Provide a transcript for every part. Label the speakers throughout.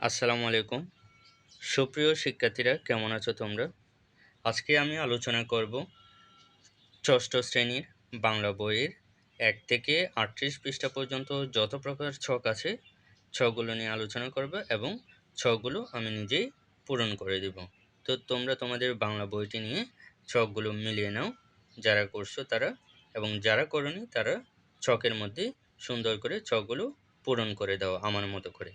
Speaker 1: আসসালামু আলাইকুম। সুপ্রিয় শিক্ষার্থীরা, কেমন আছো তোমরা? আজকে আমি আলোচনা করব ষষ্ঠ শ্রেণির বাংলা বইয়ের এক থেকে আটত্রিশ পৃষ্ঠা পর্যন্ত যত প্রকার ছক আছে ছকগুলো নিয়ে আলোচনা করব এবং ছকগুলো আমি নিজেই পূরণ করে দেব। তো তোমরা তোমাদের বাংলা বইটি নিয়ে ছকগুলো মিলিয়ে নাও, যারা করছ তারা, এবং যারা করনি তারা ছকের মধ্যে সুন্দর করে ছকগুলো পূরণ করে দাও, আমার মতো করে।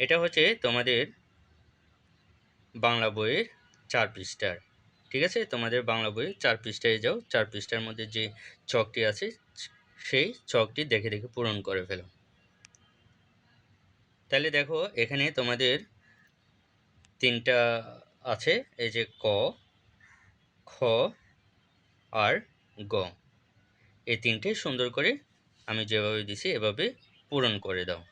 Speaker 1: এটা হচ্ছে তোমাদের বাংলা বইয়ের চার পৃষ্ঠার, ঠিক আছে? তোমাদের বাংলা বইয়ের চার পৃষ্ঠায় যাও, চার পৃষ্ঠার মধ্যে যে চকটি আছে, সেই চকটি দেখে দেখে পূরণ করে ফেলো। তাহলে দেখো, এখানে তোমাদের তিনটা আছে, এই যে ক, খ, আর গ। এই তিনটে সুন্দর করে আমি যেভাবে দিছি, এভাবে পূরণ করে দাও।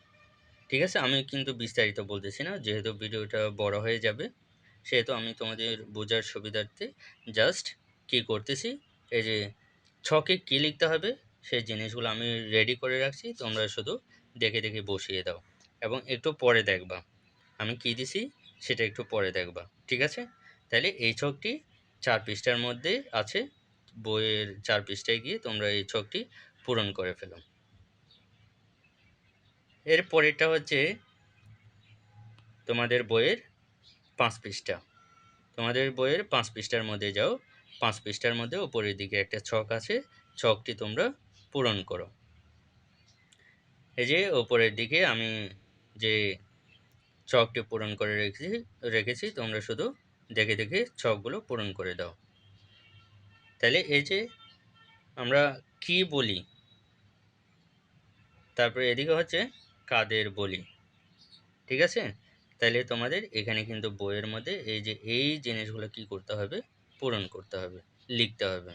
Speaker 1: ঠিক আছে? আমি কিন্তু বিস্তারিত বলতেছি না। যেহেতু ভিডিওটা বড় হয়ে যাবে, সেহেতু আমি তোমাদের বোঝার সুবিধার্থে জাস্ট কি করতেছি, এই যে ছকে কী লিখতে হবে, সেই জিনিসগুলো আমি রেডি করে রাখছি। তোমরা শুধু দেখে দেখে বসিয়ে দাও এবং একটু পরে দেখবা। আমি কি দিছি, সেটা একটু পরে দেখবা। ঠিক আছে? তাহলে এই ছকটি চার পৃষ্ঠার মধ্যে আছে। বইয়ের চার পৃষ্ঠায় গিয়ে তোমরা এই ছকটি পূরণ করে ফেলো। এর পরেরটা হচ্ছে তোমাদের বইয়ের পাঁচ পৃষ্ঠা। তোমাদের বইয়ের পাঁচ পৃষ্ঠার মধ্যে যাও। পাঁচ পৃষ্ঠার মধ্যে উপরের দিকে একটা ছক আছে। ছকটি তোমরা পূরণ করো। এই যে ওপরের দিকে আমি যে ছকটি পূরণ করে রেখেছি রেখেছি, তোমরা শুধু দেখে দেখে ছকগুলো পূরণ করে দাও। তাহলে এই যে আমরা কি বলি, তারপরে এদিকে হচ্ছে কাদের বলি? ঠিক আছে? তাহলে তোমাদের এখানে কিন্তু বইয়ের মধ্যে এই যে এই জিনিসগুলো কি করতে হবে? পূরণ করতে হবে, লিখতে হবে।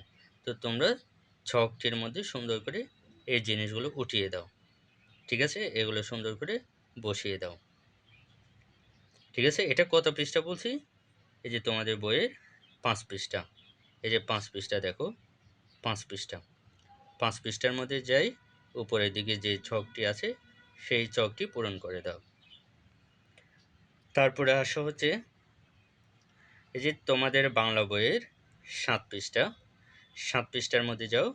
Speaker 1: তো তোমরা ছকটির মধ্যে সুন্দর করে এই জিনিসগুলো উঠিয়ে দাও। ঠিক আছে? এগুলো সুন্দর করে বসিয়ে দাও। ঠিক আছে? এটা কত পৃষ্ঠা বলছি? এই যে তোমাদের বইয়ের পাঁচ পৃষ্ঠা। এই যে পাঁচ পৃষ্ঠা দেখো। পাঁচ পৃষ্ঠা। পাঁচ পৃষ্ঠার মধ্যে যাই, উপরের দিকে যে ছকটি আছে সেই চকটি পূরণ করে দাও। তারপরে আসা হচ্ছে এই যে তোমাদের বাংলা বইয়ের সাত পৃষ্ঠা। সাত পৃষ্ঠার মধ্যে যাও।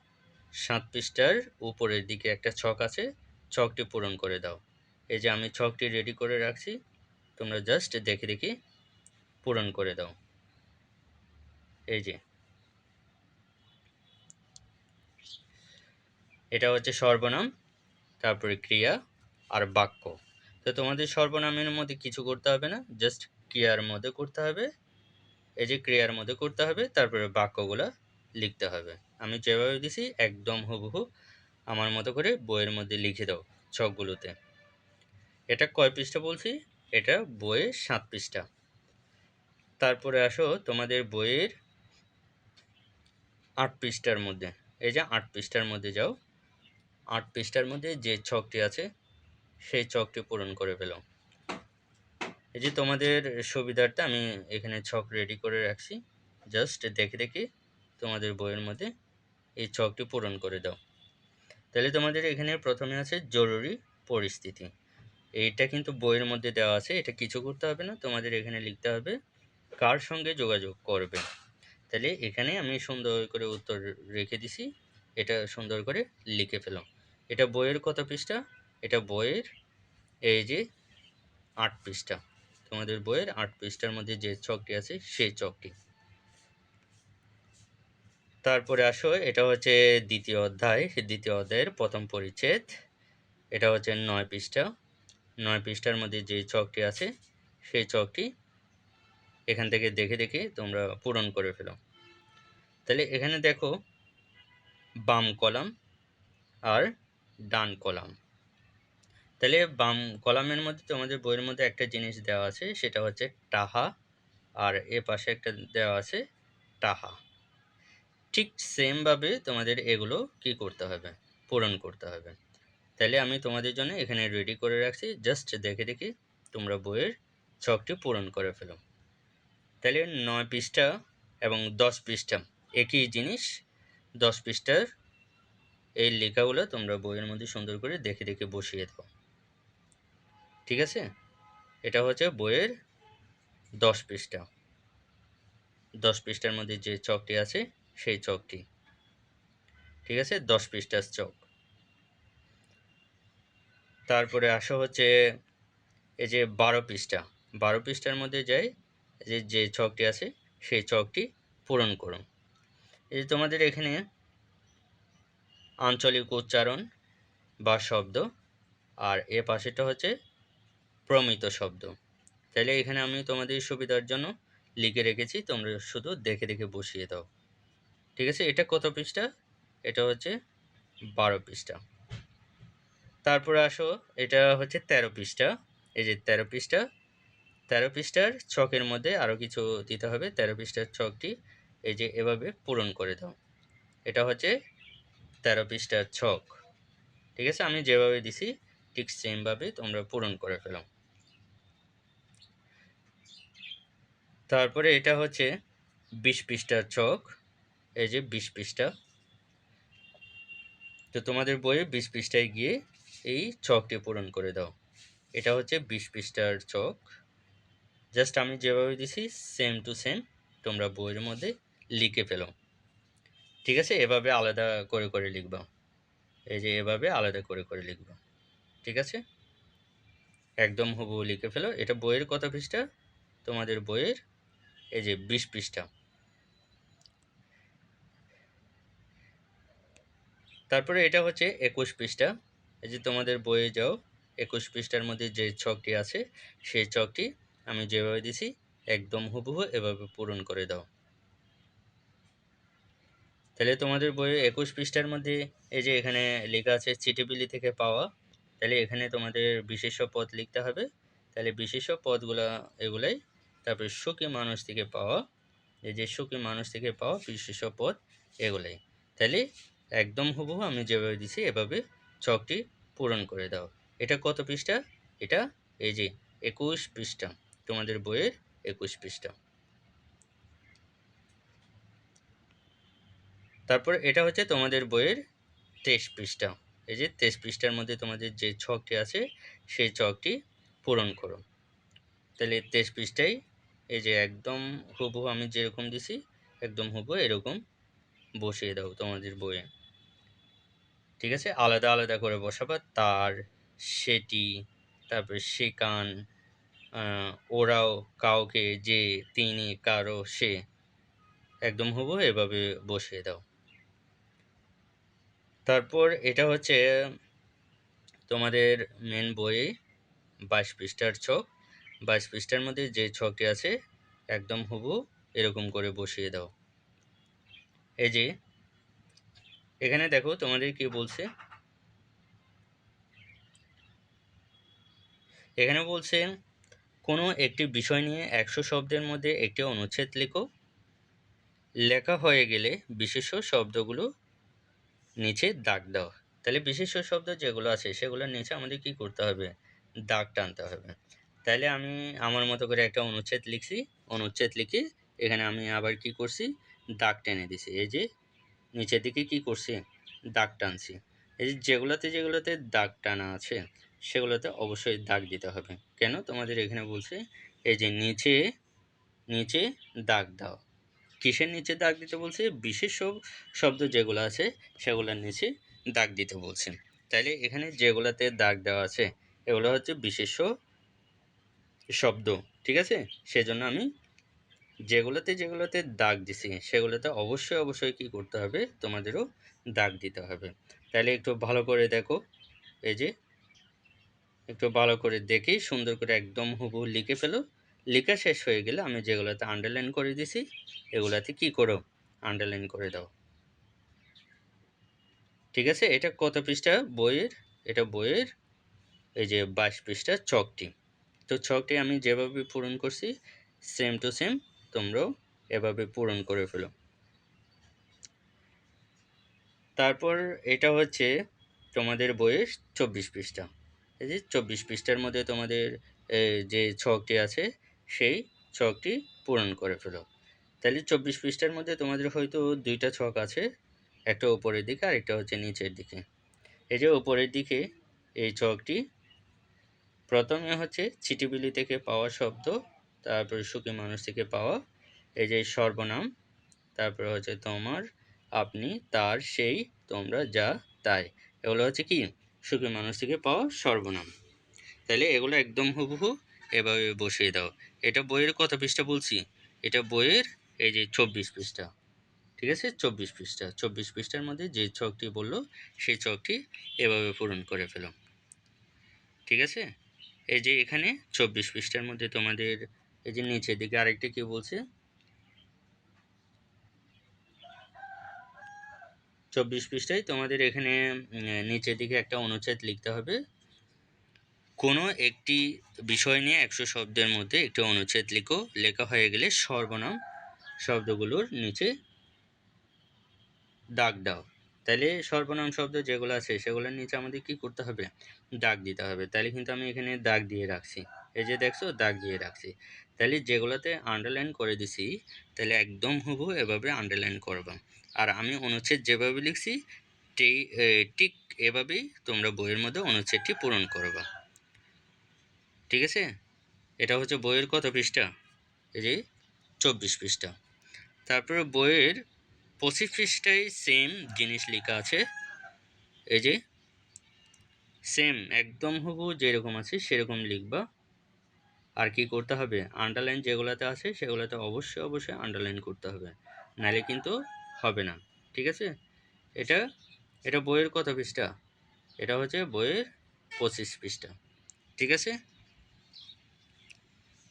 Speaker 1: সাত পৃষ্ঠার উপরের দিকে একটা ছক আছে, ছকটি পূরণ করে দাও। এই যে আমি ছকটি রেডি করে রাখছি, তোমরা জাস্ট দেখে দেখে পূরণ করে দাও। এই যে। এটা হচ্ছে সর্বনাম, তারপরে ক্রিয়া আর বাক্য। তো তোমাদের সর্বনামের মধ্যে কিছু করতে হবে না জাস্ট ক্রিয়ার মধ্যে করতে হবে। এই যে ক্রিয়ার মধ্যে করতে হবে, তারপরে বাক্যগুলো লিখতে হবে। আমি যেভাবে দিছি, একদম হুবহু আমার মতো করে বইয়ের মধ্যে লিখে দাও ছকগুলোতে। এটা কয় পৃষ্ঠা বলছি? এটা বইয়ের সাত পৃষ্ঠা। তারপরে আসো তোমাদের বইয়ের আট পৃষ্ঠার মধ্যে। এই যে আট পৃষ্ঠার মধ্যে যাও। আট পৃষ্ঠার মধ্যে যে ছকটি আছে সেই চকটি পূরণ করে ফেলো। এই যে তোমাদের সুবিধার্থে আমি এখানে ছক রেডি করে রাখছি। জাস্ট দেখে দেখে তোমাদের বইয়ের মধ্যে এই ছকটি পূরণ করে দাও। তাহলে তোমাদের এখানে প্রথমে আছে জরুরি পরিস্থিতি। এইটা কিন্তু বইয়ের মধ্যে দেওয়া আছে, এটা কিছু করতে হবে না। তোমাদের এখানে লিখতে হবে কার সঙ্গে যোগাযোগ করবে। তাহলে এখানে আমি সুন্দর করে উত্তর রেখে দিছি। এটা সুন্দর করে লিখে ফেলো। এটা বইয়ের কত পৃষ্ঠা? এটা বইয়ের, এই যে আট পৃষ্ঠা। তোমাদের বইয়ের আট পৃষ্ঠার মধ্যে যে চকটি আছে, সেই চকটি। তারপরে আসো, এটা হচ্ছে দ্বিতীয় অধ্যায়, দ্বিতীয় অধ্যায়ের প্রথম পরিচ্ছেদ। এটা হচ্ছে নয় পৃষ্ঠা। নয় পৃষ্ঠার মধ্যে যে চকটি আছে, সেই চকটি এখান থেকে দেখে দেখে তোমরা পূরণ করে ফেলো। তাহলে এখানে দেখো, বাম কলাম আর ডান কলাম। তাহলে বাম কলামের মধ্যে তোমাদের বইয়ের মধ্যে একটা জিনিস দেওয়া আছে, সেটা হচ্ছে টাহা আর এ পাশে একটা দেওয়া আছে টাহা ঠিক সেমভাবে তোমাদের এগুলো কি করতে হবে? পূরণ করতে হবে। তাহলে আমি তোমাদের জন্য এখানে রেডি করে রাখছি জাস্ট দেখে দেখে তোমরা বইয়ের ছকটি পূরণ করে ফেলো। তাহলে নয় পৃষ্ঠা এবং দশ পৃষ্ঠা, একই জিনিস, দশ পৃষ্ঠার এই লেখাগুলো তোমরা বইয়ের মধ্যে সুন্দর করে দেখে দেখে বসিয়ে দাও। ঠিক আছে? এটা হচ্ছে বইয়ের দশ পৃষ্ঠা। দশ পৃষ্ঠার মধ্যে যে চকটি আছে, সেই চকটি। ঠিক আছে? দশ পৃষ্ঠার চক। তারপরে আসা হচ্ছে এই যে বারো পৃষ্ঠা। বারো পৃষ্ঠার মধ্যে যাই যে যে ছকটি আছে, সেই ছকটি পূরণ করুন এই যে তোমাদের এখানে আঞ্চলিক উচ্চারণ বা শব্দ, আর এ পাশেটা হচ্ছে প্রমিত শব্দ। তাহলে এখানে আমি তোমাদের সুবিধার জন্য লিখে রেখেছি, তোমরা শুধু দেখে দেখে বসিয়ে দাও। ঠিক আছে? এটা কত পৃষ্ঠা? এটা হচ্ছে বারো পৃষ্ঠা। তারপরে আসো, এটা হচ্ছে তেরো পৃষ্ঠা। এই যে তেরো পৃষ্ঠা, তেরো পৃষ্ঠার ছকের মধ্যে আরও কিছু দিতে হবে। তেরো পৃষ্ঠার ছকটি এই যে এভাবে পূরণ করে দাও। এটা হচ্ছে তেরো পৃষ্ঠার ছক। ঠিক আছে? আমি যেভাবে দিছি, ঠিক সেমভাবে তোমরা পূরণ করে ফেলো। তারপরে এটা হচ্ছে বিশ পৃষ্ঠার ছক এই যে বিশ পৃষ্ঠা। তো তোমাদের বইয়ে বিশ পৃষ্ঠায় গিয়ে এই ছকটি পূরণ করে দাও। এটা হচ্ছে বিশ পৃষ্ঠার ছক জাস্ট আমি যেভাবে দিছি সেম টু সেম তোমরা বইয়ের মধ্যে লিখে ফেলো। ঠিক আছে? এভাবে আলাদা করে করে লিখবা। এই যে এভাবে আলাদা করে করে লিখবা। ঠিক আছে? একদম হুবহু লিখে ফেলো। এটা বইয়ের কত পৃষ্ঠা? তোমাদের বইয়ের এই যে বিশ পৃষ্ঠা। তারপরে এটা হচ্ছে একুশ পৃষ্ঠা। এই যে তোমাদের বইয়ে যাও, একুশ পৃষ্ঠার মধ্যে যে ছকটি আছে, সেই ছকটি আমি যেভাবে দিছি, একদম হুবহু এভাবে পূরণ করে দাও। তাহলে তোমাদের বইয়ে একুশ পৃষ্ঠার মধ্যে এই যে এখানে লেখা আছে চিটিবিলি থেকে পাওয়া, তাহলে এখানে তোমাদের বিশেষ পদ লিখতে হবে। তাহলে বিশেষ পদগুলা এগুলাই তারপরে সুখী মানুষ থেকে পাওয়া, এই যে সুখী মানুষ থেকে পাওয়া বিশেষ পদ এগুলাই। তাহলে একদম হুবহু আমি যেভাবে দিছি, এভাবে ছকটি পূরণ করে দাও। এটা কত পৃষ্ঠা? এটা এই যে একুশ পৃষ্ঠা, তোমাদের বইয়ের একুশ পৃষ্ঠা। তারপর এটা হচ্ছে তোমাদের বইয়ের তেইশ পৃষ্ঠা। এই যে তেইশ পৃষ্ঠার মধ্যে তোমাদের যে ছকটি আছে, সেই ছকটি পূরণ করো। তাহলে তেইশ পৃষ্ঠায় এই যে একদম হুবহু আমি যেরকম দিছি, একদম হুবহু এরকম বসিয়ে দাও তোমাদের বইয়ে। ঠিক আছে? আলাদা আলাদা করে বসাবা। তার, সেটি, তারপরে সেকান ওরাও, কাউকে, যে, তিনি, কারও, সে, একদম হুবহু এভাবে বসিয়ে দাও। তারপর এটা হচ্ছে তোমাদের মেন বইয়ে বাইশ পৃষ্ঠার ছক। বাইশ পৃষ্ঠার মধ্যে যে ছকটি আছে, একদম হুবু এরকম করে বসিয়ে দাও। এই যে, এখানে দেখো তোমাদের কি বলছে? এখানে বলছে, কোনো একটি বিষয় নিয়ে একশো শব্দের মধ্যে একটি অনুচ্ছেদ লেখো। লেখা হয়ে গেলে বিশেষ শব্দগুলো নিচে দাগ দাও। তাহলে বিশেষ শব্দ যেগুলো আছে, সেগুলোর নিচে আমাদের কি করতে হবে? দাগ টানতে হবে। তাহলে আমি আমার মতো করে একটা অনুচ্ছেদ লিখছি, অনুচ্ছেদ লিখে এখানে আমি আবার কি করছি? দাগ টেনে দিছি। এই যে নিচের দিকে কি করছি? দাগ টানছি। এই যেগুলোতে যেগুলোতে দাগ টানা আছে, সেগুলোতে অবশ্যই দাগ দিতে হবে। কেন? তোমাদের এখানে বলছে, এই যে নিচে নিচে দাগ দাও। কিসের নিচে দাগ দিতে বলছে? বিশেষ শব্দ যেগুলো আছে, সেগুলোর নিচে দাগ দিতে বলছে। তাইলে এখানে যেগুলোতে দাগ দেওয়া আছে, এগুলো হচ্ছে বিশেষ শব্দ, ঠিক আছে? সেজন্য আমি যেগুলোতে যেগুলোতে দাগ দিছি, সেগুলোতে অবশ্যই অবশ্যই কি করতে হবে? তোমাদেরও দাগ দিতে হবে। তাহলে একটু ভালো করে দেখো। এই যে, একটু ভালো করে দেখি সুন্দর করে একদম হুবহু লিখে ফেলো। লেখা শেষ হয়ে গেলে আমি যেগুলোতে আন্ডারলাইন করে দিছি, এগুলাতে কি করো? আন্ডারলাইন করে দাও। ঠিক আছে? এটা কত পৃষ্ঠা? বইয়ের? এটা বইয়ের, এই যে বাইশ পৃষ্ঠা চকটি তো ছকটি আমি যেভাবে পূরণ করছি সেম টু সেম তোমরাও এভাবে পূরণ করে ফেলো। তারপর এটা হচ্ছে তোমাদের বইয়ের চব্বিশ পৃষ্ঠা। এই যে চব্বিশ পৃষ্ঠার মধ্যে তোমাদের যে ছকটি আছে, সেই ছকটি পূরণ করে ফেলো। তাহলে চব্বিশ পৃষ্ঠার মধ্যে তোমাদের হয়তো দুইটা ছক আছে, একটা উপরের দিকে আর একটা হচ্ছে নিচের দিকে। এই যে উপরের দিকে এই ছকটি প্রথমে হচ্ছে চিটিবিলি থেকে পাওয়া শব্দ, তারপরে সুখী মানুষ থেকে পাওয়া, এই যে সর্বনাম, তারপরে হচ্ছে তোমার, আপনি, তার, সেই, তোমরা, যা, তাই। এগুলো হচ্ছে কি? সুখী মানুষ থেকে পাওয়া সর্বনাম। তাহলে এগুলো একদম হুবহু এভাবে বসিয়ে দাও। এটা বইয়ের কত পৃষ্ঠা বলছি? এটা বইয়ের এই যে চব্বিশ পৃষ্ঠা। ঠিক আছে? চব্বিশ পৃষ্ঠা। চব্বিশ পৃষ্ঠার মধ্যে যে ছকটি বলল, সেই ছকটি এভাবে পূরণ করে ফেলো। ঠিক আছে? এই যে এখানে চব্বিশ পৃষ্ঠার মধ্যে তোমাদের এই যে নিচের দিকে আরেকটা কি বলছে? চব্বিশ পৃষ্ঠায় তোমাদের এখানে নিচের দিকে একটা অনুচ্ছেদ লিখতে হবে। কোনো একটি বিষয় নিয়ে একশো শব্দের মধ্যে একটি অনুচ্ছেদ লিখো। লেখা হয়ে গেলে সর্বনাম শব্দগুলোর নিচে দাগ দাও। তাহলে সর্বনাম শব্দ যেগুলো আছে, সেগুলোর নিচে আমাদের কি করতে হবে? দাগ দিতে হবে। তাহলে কিন্তু আমি এখানে দাগ দিয়ে রাখছি। এই যে দেখছ, দাগ দিয়ে রাখছি। তাহলে যেগুলোতে আন্ডারলাইন করে দিছি তাহলে একদম হুবহু এভাবে আন্ডারলাইন করবা। আর আমি অনুচ্ছেদ যেভাবে লিখছি ঠিক এভাবেই তোমরা বইয়ের মধ্যে অনুচ্ছেদটি পূরণ করবা। ঠিক আছে? এটা হচ্ছে বইয়ের কত পৃষ্ঠা? এই যে চব্বিশ পৃষ্ঠা। তারপরে বইয়ের পঁচিশ পৃষ্ঠায় সেম জিনিস লেখা আছে। এই যে সেম একদম হুবহু যেরকম আছে সেরকম লিখবা। আর কি করতে হবে? আন্ডারলাইন যেগুলোতে আছে সেগুলোতে অবশ্যই অবশ্যই আন্ডারলাইন করতে হবে। নাহলে কিন্তু হবে না, ঠিক আছে? এটা এটা বইয়ের কত পৃষ্ঠা? এটা হচ্ছে বইয়ের পঁচিশ পৃষ্ঠা, ঠিক আছে?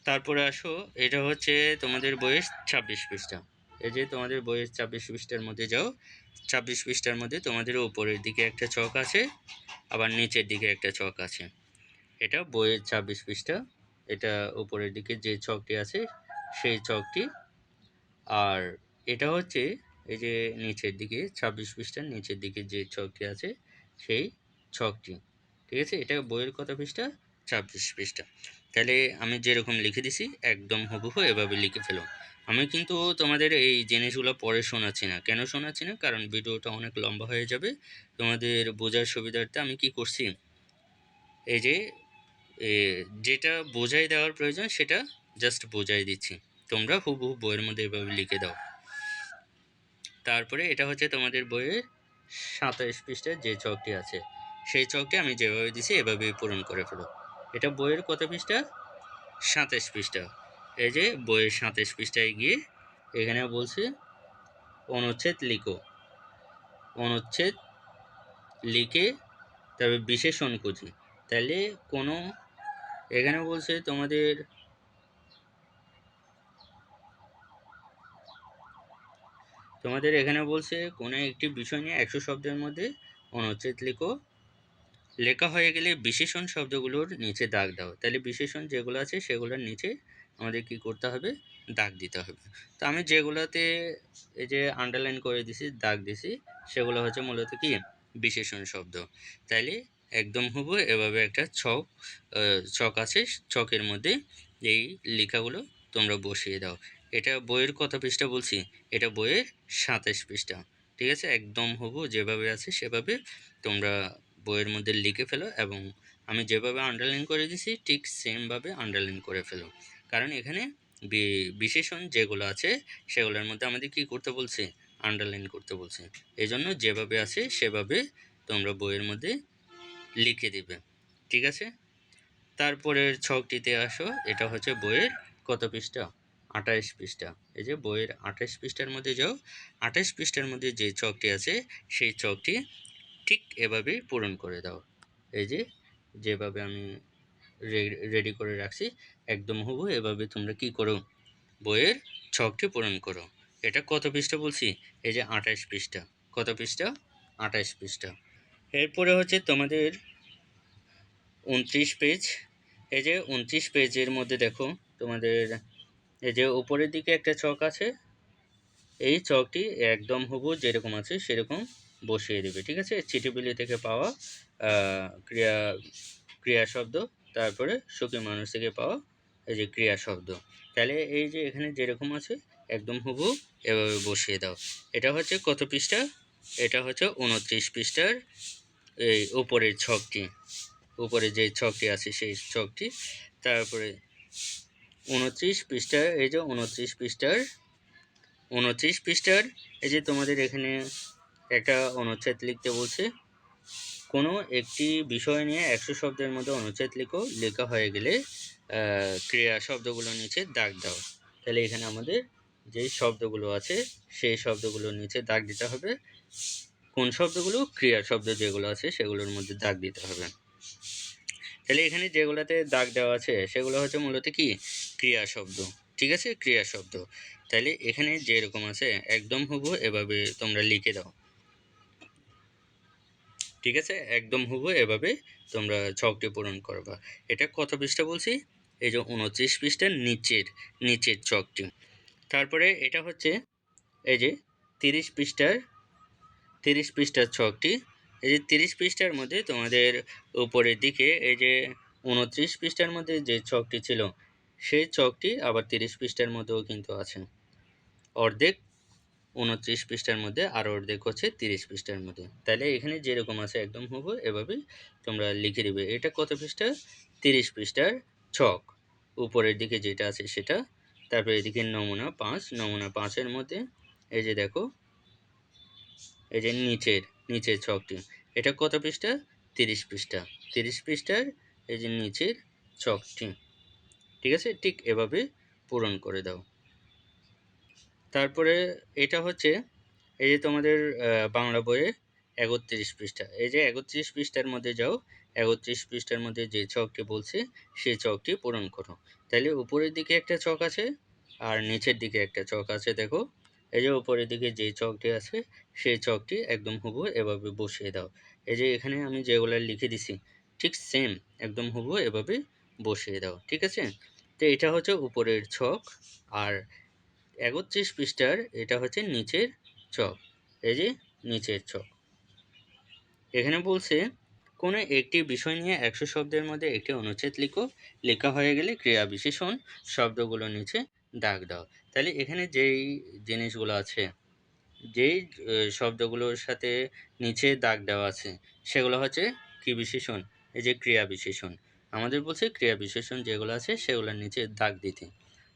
Speaker 1: তারপরে আসো, এটা হচ্ছে তোমাদের বইয়ের ছাব্বিশ পৃষ্ঠা। এই যে তোমাদের বইয়ের ছাব্বিশ পৃষ্ঠার মধ্যে যাও, ছাব্বিশ পৃষ্ঠার মধ্যে তোমাদের উপরের দিকে একটা চক আছে, আবার নিচের দিকে একটা চক আছে। এটা বইয়ের ছাব্বিশ পৃষ্ঠা, এটা উপরের দিকে যে চকটি আছে, সেই চকটি আর এটা হচ্ছে এই যে নিচের দিকে, ছাব্বিশ পৃষ্ঠার নিচের দিকে যে চকটি আছে, সেই ছকটি। ঠিক আছে? এটা বইয়ের কত পৃষ্ঠা? ছাব্বিশ পৃষ্ঠা। তাহলে আমি যেরকম লিখে দিছি, একদম হুবহু এভাবে লিখে ফেলো। আমি কিন্তু তোমাদের এই জিনিসগুলো পরে শোনাচ্ছি না। কেন শোনাচ্ছি না? কারণ ভিডিওটা অনেক লম্বা হয়ে যাবে। তোমাদের বোঝার সুবিধার্থে আমি কি করছি? এই যে যেটা বোঝাই দেওয়ার প্রয়োজন সেটা জাস্ট বোঝাই দিচ্ছি। তোমরা হুবহু বইয়ের মধ্যে এভাবে লিখে দাও। তারপরে এটা হচ্ছে তোমাদের বইয়ের সাতাইশ পৃষ্ঠার যে চকটি আছে। সেই চকটি আমি যেভাবে দিছি এভাবেই পূরণ করে ফেলো। এটা বইয়ের কত পৃষ্ঠা? সাতাইশ পৃষ্ঠা। এই যে বইয়ের সাতাইশ পৃষ্ঠায় গিয়ে এখানে বলছে, অনুচ্ছেদ লিখো। অনুচ্ছেদ লিখে তবে বিশেষণ খুঁজি। তাহলে কোনো, এখানে বলছে তোমাদের তোমাদের এখানে বলছে কোনো একটি বিষয় নিয়ে একশো শব্দের মধ্যে অনুচ্ছেদ লিখো। লেখা হয়ে গেলে বিশেষণ শব্দগুলোর নিচে দাগ দাও। তাহলে বিশেষণ যেগুলো আছে সেগুলোর নিচে আমাদের কি করতে হবে? দাগ দিতে হবে। তো আমি যেগুলোতে এই যে আন্ডারলাইন করে দিছি, দাগ দিছি, সেগুলো হচ্ছে মূলত কি? বিশেষণ শব্দ। তাইলে একদম হুবু, এভাবে একটা ছক ছক আছে, ছকের মধ্যে এই লেখাগুলো তোমরা বসিয়ে দাও। এটা বইয়ের কত পৃষ্ঠা বলছি? এটা বইয়ের সাতাশ পৃষ্ঠা। ঠিক আছে? একদম হুবু, যেভাবে আছে সেভাবে তোমরা বইয়ের মধ্যে লিখে ফেলো এবং আমি যেভাবে আন্ডারলাইন করে দিছি, ঠিক সেমভাবে আন্ডারলাইন করে ফেলো। কারণ এখানে বিশেষণ যেগুলো আছে, সেগুলোর মধ্যে আমাদের কি করতে বলছে? আন্ডারলাইন করতে বলছে। এই জন্য যেভাবে আছে, সেভাবে তোমরা বইয়ের মধ্যে লিখে দিবে। ঠিক আছে? তারপরের ছকটিতে আসো, এটা হচ্ছে বইয়ের কত পৃষ্ঠা? আঠাইশ পৃষ্ঠা। এই যে বইয়ের আঠাইশ পৃষ্ঠার মধ্যে যাও আঠাইশ পৃষ্ঠার মধ্যে যে ছকটি আছে, সেই ছকটি ঠিক এভাবেই পূরণ করে দাও। এই যে, যেভাবে আমি রেডি করে রাখছি একদম হুবু, এভাবে তোমরা কি করো? বইয়ের ছকটি পূরণ করো। এটা কত পৃষ্ঠা বলছি? এই যে আঠাশ পৃষ্ঠা। কত পৃষ্ঠা? আঠাশ পৃষ্ঠা। এরপরে হচ্ছে তোমাদের উনত্রিশ পেজ। এই যে উনত্রিশ পেজের মধ্যে দেখো, তোমাদের এই যে উপরের দিকে একটা চক আছে, এই চকটি একদম হুবু যেরকম আছে সেরকম বসিয়ে দেবে, ঠিক আছে? চিঠিবিলি থেকে পাওয়া ক্রিয়া ক্রিয়া শব্দ, তারপরে সুখী মানুষ থেকে পাওয়া এই যে ক্রিয়া শব্দ। তাহলে এই যে এখানে যেরকম আছে, একদম হুবু এভাবে বসিয়ে দাও। এটা হচ্ছে কত পৃষ্ঠা? এটা হচ্ছে উনত্রিশ পৃষ্ঠার এই উপরের ছকটি। উপরে যে ছকটি আছে, সেই ছকটি। তারপরে উনত্রিশ পৃষ্ঠার, এই যে উনত্রিশ পৃষ্ঠার উনত্রিশ পৃষ্ঠার, এই যে তোমাদের এখানে একটা অনুচ্ছেদ লিখতে বলছে। কোনো একটি বিষয় নিয়ে একশো শব্দের মধ্যে অনুচ্ছেদ লিখো, লেখা হয়ে গেলে ক্রিয়া শব্দগুলো নিচে দাগ দাও। তাহলে এখানে আমাদের যেই শব্দগুলো আছে, সেই শব্দগুলো নিচে দাগ দিতে হবে। কোন শব্দগুলো? ক্রিয়া শব্দ যেগুলো আছে, সেগুলোর মধ্যে দাগ দিতে হবে। তাহলে এখানে যেগুলোতে দাগ দেওয়া আছে, সেগুলো হচ্ছে মূলত কি? ক্রিয়া শব্দ। ঠিক আছে? ক্রিয়া শব্দ। তাহলে এখানে যেরকম আছে, একদম হুবু এভাবে তোমরা লিখে দাও। ঠিক আছে? একদম হুবু এভাবে তোমরা ছকটি পূরণ করবা। এটা কত পৃষ্ঠা বলছি? এই যে উনত্রিশ পৃষ্ঠার নিচের নিচের ছকটি তারপরে এটা হচ্ছে এই যে তিরিশ পৃষ্ঠার তিরিশ পৃষ্ঠার ছকটি এই যে তিরিশ পৃষ্ঠার মধ্যে তোমাদের উপরের দিকে এই যে উনত্রিশ পৃষ্ঠার মধ্যে যে ছকটি ছিল, সেই ছকটি আবার তিরিশ পৃষ্ঠার মধ্যেও কিন্তু আছে। অর্ধেক উনত্রিশ পৃষ্ঠার মধ্যে আর অর্ধেক হচ্ছে তিরিশ পৃষ্ঠার মধ্যে। তাহলে এখানে যেরকম আছে একদম হুবু এভাবেই তোমরা লিখে দিবে। এটা কত পৃষ্ঠা তিরিশ পৃষ্ঠার। ছক। উপরের দিকে যেটা আছে সেটা, তারপরে এদিকে নমুনা পাঁচ, নমুনা পাঁচের মধ্যে, এই যে দেখো, এই যে নিচের নিচের ছকটি। এটা কত পৃষ্ঠা? তিরিশ পৃষ্ঠা। তিরিশ পৃষ্ঠার এই যে নিচের ছকটি। ঠিক আছে? ঠিক এভাবে পূরণ করে দাও। তারপরে এটা হচ্ছে, এই যে তোমাদের বাংলা বইয়ে একত্রিশ পৃষ্ঠা। এই যে একত্রিশ পৃষ্ঠার মধ্যে যাও একত্রিশ পৃষ্ঠার মধ্যে যে চকটি বলছে, সেই চকটি পূরণ করো। তাহলে উপরের দিকে একটা চক আছে আর নিচের দিকে একটা চক আছে, দেখো। এই যে উপরের দিকে যে চকটি আছে, সেই চকটি একদম হুবু এভাবে বসিয়ে দাও। এই যে এখানে আমি যেগুলো লিখে দিছি, ঠিক সেম একদম হুবু এভাবে বসিয়ে দাও, ঠিক আছে? তো এটা হচ্ছে উপরের ছক আর একত্রিশ পৃষ্ঠার এটা হচ্ছে নিচের চক এই যে নিচের চক এখানে বলছে কোনো একটি বিষয় নিয়ে একশো শব্দের মধ্যে একটি অনুচ্ছেদ লিখো। লেখা হয়ে গেলে ক্রিয়া বিশেষণ শব্দগুলো নিচে দাগ দাও। তাহলে এখানে যেই জিনিসগুলো আছে, যেই শব্দগুলোর সাথে নিচে দাগ দেওয়া আছে, সেগুলো হচ্ছে কি বিশেষণ? এই যে ক্রিয়া বিশেষণ। আমাদের বলছে ক্রিয়া বিশেষণ যেগুলো আছে সেগুলোর নিচে দাগ দিতে।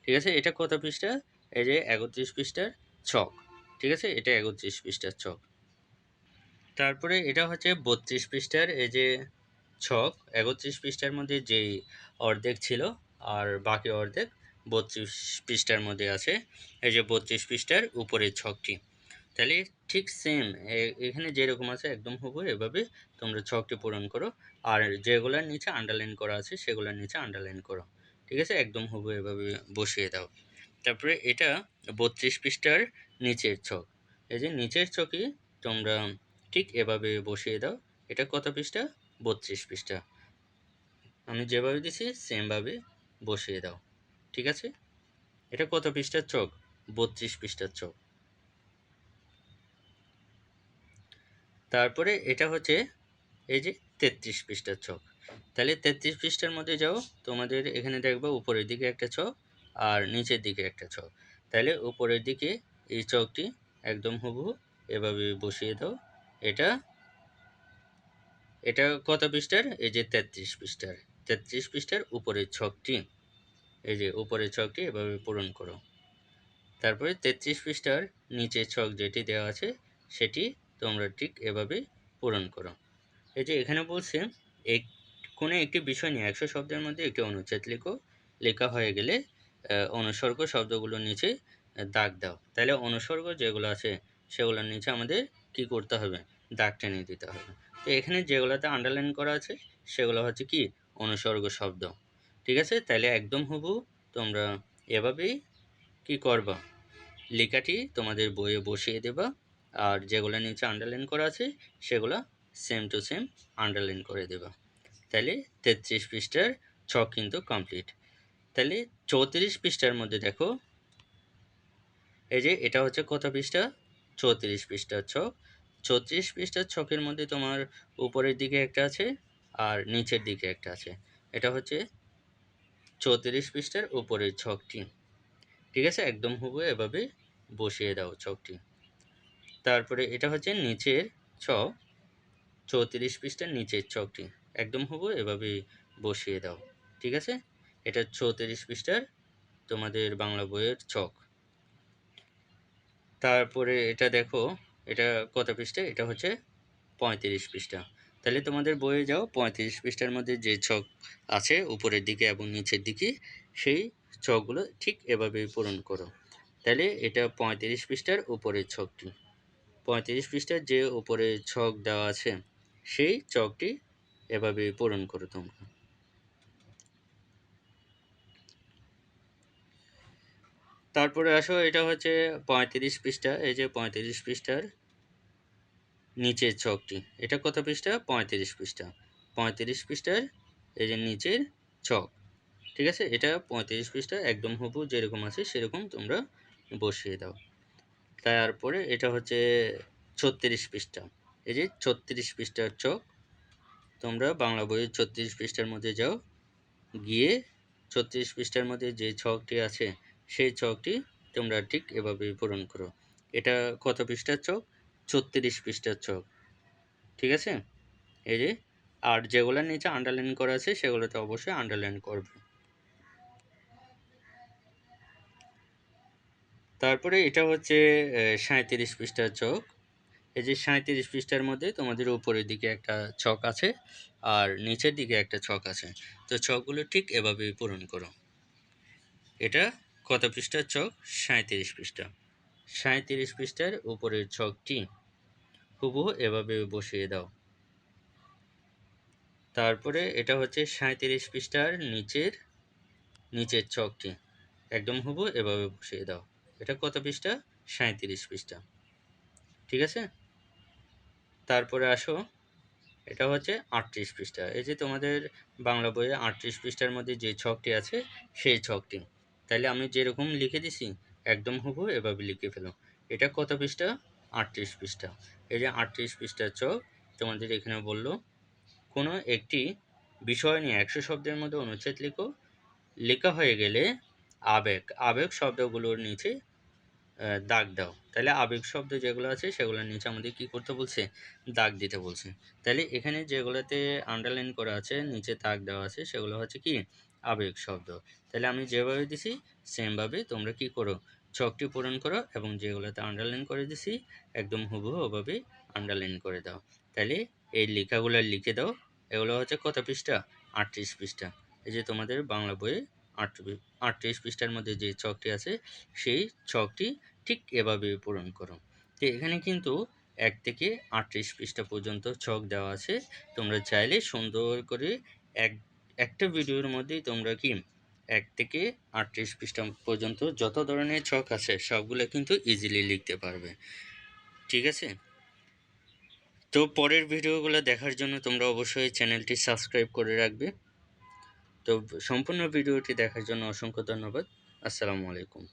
Speaker 1: ঠিক আছে? এটা কত পৃষ্ঠা? এই যে একত্রিশ পৃষ্ঠার ছক। ঠিক আছে? এটা একত্রিশ পৃষ্ঠার ছক। তারপরে এটা হচ্ছে বত্রিশ পৃষ্ঠার এই যে ছক, একত্রিশ পৃষ্ঠার মধ্যে যেই অর্ধেক ছিল আর বাকি অর্ধেক বত্রিশ পৃষ্ঠার মধ্যে আছে, এই যে বত্রিশ পৃষ্ঠার উপরের ছকটি। তাহলে ঠিক সেম এখানে যেরকম আছে একদম হুবহু এভাবে তোমরা ছকটি পূরণ করো, আর যেগুলোর নিচে আন্ডারলাইন করা আছে সেগুলোর নিচে আন্ডারলাইন করো। ঠিক আছে? একদম হুবহু এভাবে বসিয়ে দাও। তারপরে এটা বত্রিশ পৃষ্ঠার নিচের ছক। এই যে নিচের ছকে তোমরা ঠিক এভাবে বসিয়ে দাও। এটা কত পৃষ্ঠা? বত্রিশ পৃষ্ঠা। আমি যেভাবে দিছি, সেমভাবে বসিয়ে দাও। ঠিক আছে? এটা কত পৃষ্ঠার চোখ? বত্রিশ পৃষ্ঠার চোখ। তারপরে এটা হচ্ছে এই যে তেত্রিশ পৃষ্ঠার চোখ। তাহলে তেত্রিশ পৃষ্ঠার মধ্যে যাও, তোমাদের এখানে দেখবে উপরের দিকে একটা চোখ আর নিচের দিকে একটা চোখ। তাহলে উপরের দিকে এই চকটি একদম হুবহু এভাবে বসিয়ে দাও। এটা এটা কত পৃষ্ঠার? এই যে তেত্রিশ পৃষ্ঠার। তেত্রিশ পৃষ্ঠার উপরের ছকটি, এই যে উপরের ছকটি এভাবে পূরণ করো। তারপরে তেত্রিশ পৃষ্ঠার নিচের ছক যেটি দেওয়া আছে, সেটি তোমরা ঠিক এভাবে পূরণ করো। এই যে এখানে বলছে, এক, কোনো একটি বিষয় নিয়ে একশো শব্দের মধ্যে একটি অনুচ্ছেদ লেখো। লেখা হয়ে গেলে অনুসর্গ শব্দগুলোর নিচে দাগ দাও। তাহলে অনুসর্গ যেগুলো আছে, সেগুলোর নিচে আমাদের কি করতে হবে? দাগ টেনে দিতে হবে। তো এখানে যেগুলোতে আন্ডারলাইন করা আছে, সেগুলো হচ্ছে কি? অনুসর্গ শব্দ। ঠিক আছে? তাহলে একদম হবু তোমরা এভাবেই কি করবা? লেখাটি তোমাদের বইয়ে বসিয়ে দেবা। আর যেগুলো নিচে আন্ডারলাইন করা আছে, সেগুলো সেম টু সেম আন্ডারলাইন করে দেবা। তাহলে তেত্রিশ পৃষ্ঠার ছক কিন্তু কমপ্লিট তাহলে চৌত্রিশ পৃষ্ঠার মধ্যে দেখো, এই যে এটা হচ্ছে কত পৃষ্ঠা? চৌত্রিশ পৃষ্ঠার ছক চৌত্রিশ পৃষ্ঠার ছকের মধ্যে তোমার উপরের দিকে একটা আছে আর নিচের দিকে একটা আছে। এটা হচ্ছে চৌত্রিশ পৃষ্ঠার উপরের ছকটি ঠিক আছে? একদম হুবু এভাবে বসিয়ে দাও ছকটি তারপরে এটা হচ্ছে নিচের ছক চৌত্রিশ পৃষ্ঠার নিচের ছকটি একদম হবু এভাবে বসিয়ে দাও। ঠিক আছে? এটা চৌত্রিশ পৃষ্ঠার তোমাদের বাংলা বইয়ের ছক তারপরে এটা দেখো, এটা কত পৃষ্ঠা? এটা হচ্ছে পঁয়ত্রিশ পৃষ্ঠা। তাহলে তোমাদের বইয়ে যাও, পঁয়ত্রিশ পৃষ্ঠার মধ্যে যে ছক আছে, উপরের দিকে এবং নিচের দিকে, সেই ছকগুলো ঠিক এভাবে পূরণ করো। তাহলে এটা পঁয়ত্রিশ পৃষ্ঠার উপরের ছকটি। পঁয়ত্রিশ পৃষ্ঠার যে উপরে ছক দেওয়া আছে, সেই ছকটি এভাবে পূরণ করো তোমরা। তারপরে আসো, এটা হচ্ছে পঁয়ত্রিশ পৃষ্ঠা, এই যে পঁয়ত্রিশ পৃষ্ঠার নিচের ছকটি। এটা কত পৃষ্ঠা? পঁয়ত্রিশ পৃষ্ঠা। পঁয়ত্রিশ পৃষ্ঠার এই যে নিচের ছক, ঠিক আছে? এটা পঁয়ত্রিশ পৃষ্ঠা একদম হুবু যেরকম আছে সেরকম তোমরা বসিয়ে দাও। তারপরে এটা হচ্ছে ছত্রিশ পৃষ্ঠা। এই যে ছত্রিশ পৃষ্ঠার চোখ তোমরা বাংলা বইয়ের ছত্রিশ পৃষ্ঠার মধ্যে যাও, গিয়ে ছত্রিশ পৃষ্ঠার মধ্যে যে ছকটি আছে সেই চকটি তোমরা ঠিক এভাবে পূরণ করো। এটা কত পৃষ্ঠার চক? ছত্রিশ পৃষ্ঠার চক। ঠিক আছে? এই যে, আর যেগুলোর নিচে আন্ডারলাইন করা আছে, সেগুলোতে অবশ্যই আন্ডারলাইন করবে। তারপরে এটা হচ্ছে সাঁত্রিশ পৃষ্ঠার চক। এই যে সাঁত্রিশ পৃষ্ঠার মধ্যে তোমাদের উপরের দিকে একটা ছক আছে, আর নিচের দিকে একটা ছক আছে। তো ছকগুলো ঠিক এভাবেই পূরণ করো। এটা কত পৃষ্ঠার ছক সাঁত্রিশ পৃষ্ঠা। সাঁত্রিশ পৃষ্ঠার উপরের ছকটি হুবহু এভাবে বসিয়ে দাও। তারপরে এটা হচ্ছে সাঁত্রিশ পৃষ্ঠার নিচের নিচের ছকটি একদম হুবু এভাবে বসিয়ে দাও। এটা কত পৃষ্ঠা? সাঁত্রিশ পৃষ্ঠা। ঠিক আছে? তারপরে আসো। এটা হচ্ছে আটত্রিশ পৃষ্ঠা। এই যে তোমাদের বাংলা বইয়ে আটত্রিশ পৃষ্ঠার মধ্যে যে ছকটি আছে, সেই ছকটি তাহলে আমি যেরকম লিখে দিছি, একদম হুবু এভাবে লিখে ফেলো এটা কত পৃষ্ঠা? আটত্রিশ পৃষ্ঠা। এই যে আটত্রিশ পৃষ্ঠার চোখ তোমাদের এখানে বলল, কোনো একটি বিষয় নিয়ে একশো শব্দের মধ্যে অনুচ্ছেদ লিখো। লেখা হয়ে গেলে আবেগ আবেগ শব্দগুলোর নিচে দাগ দাও। তাহলে আবেগ শব্দ যেগুলো আছে, সেগুলোর নিচে আমাদের কি করতে বলছে? দাগ দিতে বলছে। তাহলে এখানে যেগুলোতে আন্ডারলাইন করা আছে, নিচে দাগ দেওয়া আছে, সেগুলো হচ্ছে কি? আবেগ শব্দ। তাহলে আমি যেভাবে দিছি, সেমভাবে তোমরা কি করো? ছকটি পূরণ করো এবং যেগুলোতে আন্ডারলাইন করে দিছি, একদম হুবহু ওভাবে আন্ডারলাইন করে দাও। তাহলে এই লেখাগুলো লিখে দাও। এগুলো হচ্ছে কত পৃষ্ঠা? আটত্রিশ পৃষ্ঠা। এই যে তোমাদের বাংলা বইয়ে আটত্রিশ পৃষ্ঠার মধ্যে যে ছকটি আছে, সেই ছকটি ঠিক এভাবে পূরণ করো। তো এখানে কিন্তু এক থেকে আটত্রিশ পৃষ্ঠা পর্যন্ত ছক দেওয়া আছে। তোমরা চাইলে সুন্দর করে এক একটা ভিডিওর মধ্যেই তোমরা কি এক থেকে আটত্রিশ পৃষ্ঠা পর্যন্ত যত ধরনের ছক আছে, সবগুলো কিন্তু ইজিলি লিখতে পারবে। ঠিক আছে? তো পরের ভিডিওগুলো দেখার জন্য তোমরা অবশ্যই চ্যানেলটি সাবস্ক্রাইব করে রাখবে। তো সম্পূর্ণ ভিডিওটি দেখার জন্য অসংখ্য ধন্যবাদ। আসসালামু আলাইকুম।